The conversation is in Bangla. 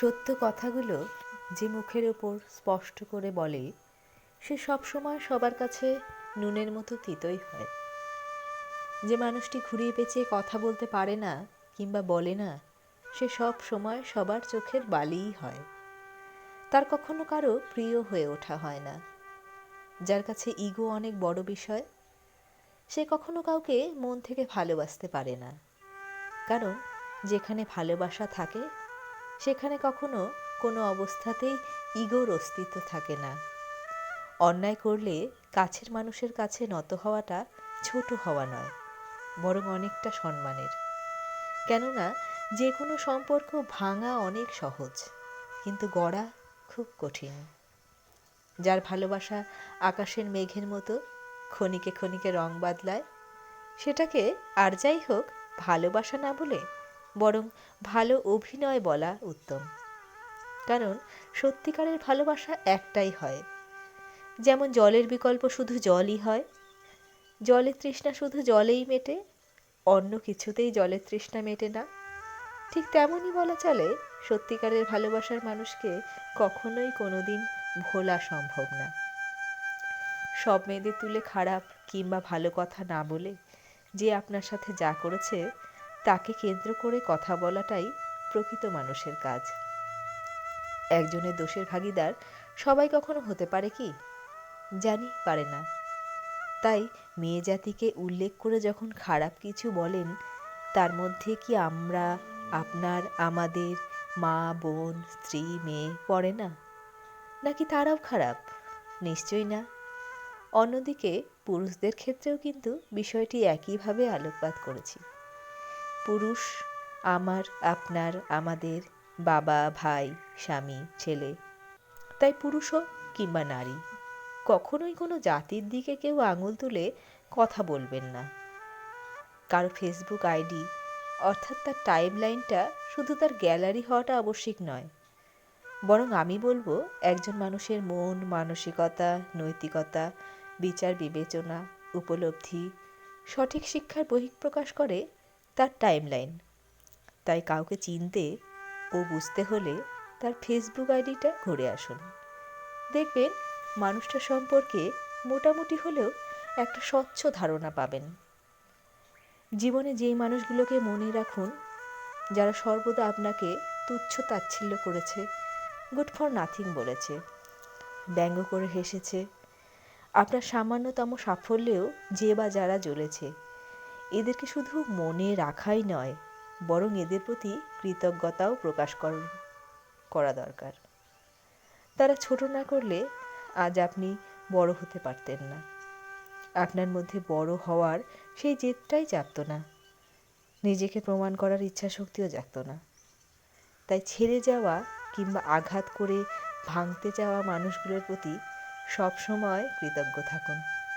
সত্য কথাগুলো যে মুখের ওপর স্পষ্ট করে বলে, সে সবসময় সবার কাছে নুনের মতো তিতই হয়। যে মানুষটি ঘুরিয়ে পেঁচিয়ে কথা বলতে পারে না কিংবা বলে না, সে সব সময় সবার চোখের বালিই হয়। তার কখনো কারও প্রিয় হয়ে ওঠা হয় না। যার কাছে ইগো অনেক বড় বিষয়, সে কখনো কাউকে মন থেকে ভালোবাসতে পারে না। কারণ যেখানে ভালোবাসা থাকে সেখানে কখনো কোনো অবস্থাতেই ইগোর অস্তিত্ব থাকে না। অন্যায় করলে কাছের মানুষের কাছে নত হওয়াটা ছোট হওয়া নয়, বরং অনেকটা সম্মানের। কেননা যে কোনো সম্পর্ক ভাঙা অনেক সহজ, কিন্তু গড়া খুব কঠিন। যার ভালোবাসা আকাশের মেঘের মতো ক্ষণিকে ক্ষণিকে রং বদলায়, সেটাকে আর যাই হোক ভালোবাসা না বলে বরং ভালো অভিনয় বলা উত্তম। কারণ সত্যিকারের ভালোবাসা একটাই হয়। যেমন জলের বিকল্প শুধু জলই হয়, জলের তৃষ্ণা শুধু জলেই মেটে, অন্য কিছুতেই জলের তৃষ্ণা মেটে না। ঠিক তেমনই বলা চলে, সত্যিকারের ভালোবাসার মানুষকে কখনোই কোনোদিন ভোলা সম্ভব না। সব মেয়েদের তুলে খারাপ কিংবা ভালো কথা না বলে যে আপনার সাথে যা করেছে তাকে কেন্দ্র করে কথা বলাটাই প্রকৃত মানুষের কাজ। একজনের দোষের ভাগিদার সবাই কখনো হতে পারে কি? জানি, পারে না। তাই মেয়ে জাতিকে উল্লেখ করে যখন খারাপ কিছু বলেন, তার মধ্যে কি আমরা, আপনার, আমাদের, মা, বোন, স্ত্রী, মেয়ে পড়ে না? নাকি তারাও খারাপ? নিশ্চয়ই না। অন্যদিকে পুরুষদের ক্ষেত্রেও কিন্তু বিষয়টি একইভাবে আলোকপাত করেছি। পুরুষ, আমার, আপনার, আমাদের, বাবা, ভাই, স্বামী, ছেলে। তাই পুরুষ হোক কিংবা নারী, কখনোই কোনো জাতির দিকে কেউ আঙুল তুলে কথা বলবেন না। কারও ফেসবুক আইডি, অর্থাৎ তার টাইম লাইনটা শুধু তার গ্যালারি হওয়াটা আবশ্যিক নয়। বরং আমি বলব, একজন মানুষের মন, মানসিকতা, নৈতিকতা বিচার বিবেচনা উপলব্ধি, সঠিক শিক্ষার বহিঃপ্রকাশ করে তার টাইমলাইন তাই কাউকে চিনতে ও বুঝতে হলে তার ফেসবুক আইডিটা ঘুরে আসুন। দেখবেন মানুষটা সম্পর্কে মোটামুটি হলেও একটা স্বচ্ছ ধারণা পাবেন। জীবনে যেই মানুষগুলোকে মনে রাখুন, যারা সর্বদা আপনাকে তুচ্ছ তাচ্ছিল্য করেছে গুড ফর নাথিং বলেছে, ব্যঙ্গ করে হেসেছে, আপনার সামান্যতম সাফল্যেও যে বা যারা জ্বলেছে এদেরকে শুধু মনে রাখাই নয়, বরং এদের প্রতি কৃতজ্ঞতাও প্রকাশ করা দরকার। তারা ছোট না করলে আজ আপনি বড় হতে পারতেন না। আপনার মধ্যে বড় হওয়ার সেই জেদটাই জাগত না। নিজেকে প্রমাণ করার ইচ্ছা শক্তিও জাগত না। তাই ছেড়ে যাওয়া কিংবা আঘাত করে ভাঙতে যাওয়া মানুষগুলোর প্রতি সবসময় কৃতজ্ঞ থাকুন।